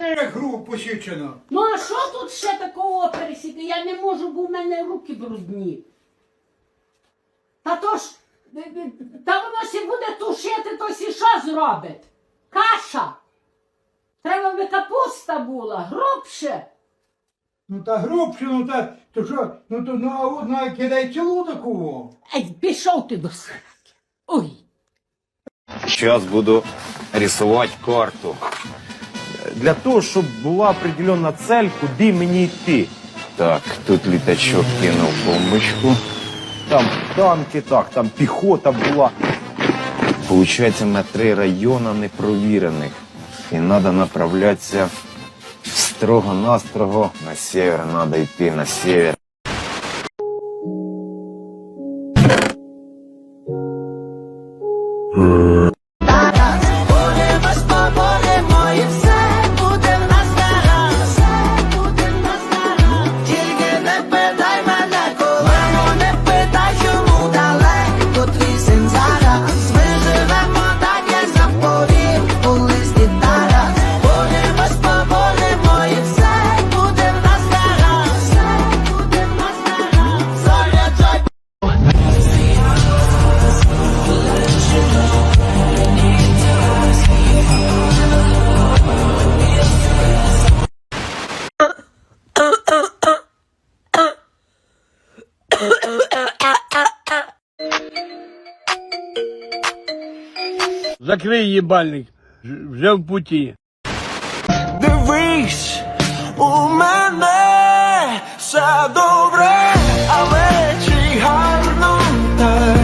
Як гру посічено. Ну а що тут ще такого пересіти? Я не можу, бо в мене руки брудні. Та то ж, е, е, та воно сі буде тушити, то сі що зробить? Каша. Треба би капуста була, грубше. Ну та грубше, ну та, то що, ну то ну, а одна кидай цілу таку. Ей, пішов ти до сраки. Ой. Сейчас буду рисовать карту. Для того, щоб була определенна цель, куди мені йти. Так, тут літачок кинув бомбочку. Там танки, так, там піхота була. Получається, на три райони непровірених. І треба направлятися строго-настрого. На север треба йти, на север. Будемо Закрий їбальник, вже в путі. Дивись, у мене все добре, але чи гарно так?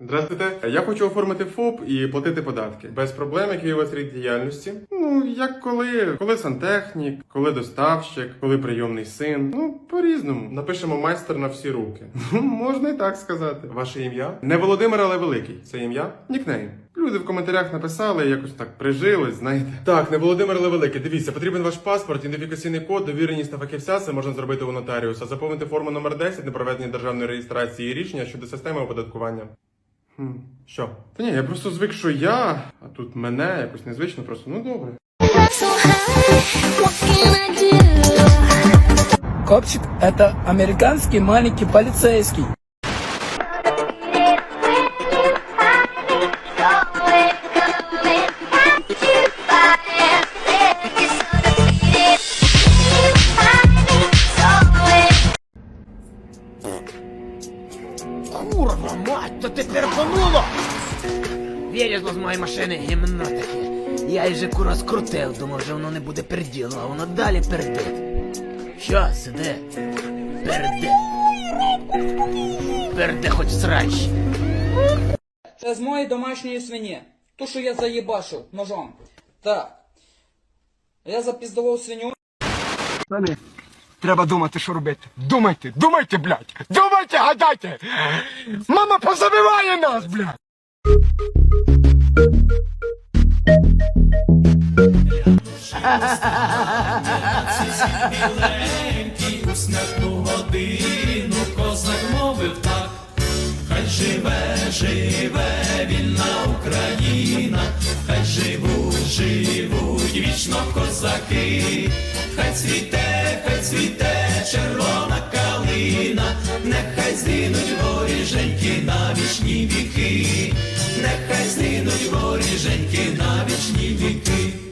Здравствуйте, я хочу оформити ФОП і платити податки. Без проблем, які у вас рід діяльності. Ну, як коли, коли сантехнік, коли доставщик, коли прийомний син. Ну, по-різному. Напишемо майстер на всі руки. Ну, можна і так сказати. Ваше ім'я? Не Володимир, але великий. Це ім'я? Нікнейм. Люди в коментарях написали, якось так прижились, знаєте. Так, не Володимир, але великий. Дивіться, потрібен ваш паспорт, ідентифікаційний код, довіреність на фахівця. Це можна зробити у нотаріуса. Заповнити форму номер 10 на проведення державної реєстрації і рішення щодо системи оподаткування. Хм, що? Та ні, я просто звик, що я, а тут мене якось незвично, просто ну добре. Копчик – это американский маленький полицейский. Курва, мать, то тепер понуло! Вилізло з моєї машини гімно таке. Я її же кура скрутив, думав, що воно не буде перділо, а воно далі пердить. Що, сиди? Перди. Перди хоч срач. Це з моєї домашньої свині. Ту, що я заїбашив ножом. Так. Я запіздував свиню. Треба думати, що робити. Думайте, думайте, блядь! Думайте, гадайте! Мама позабиває нас, блядь! Нехай згинуть воріженьки на вічні віки, нехай згинуть воріженьки на вічні віки.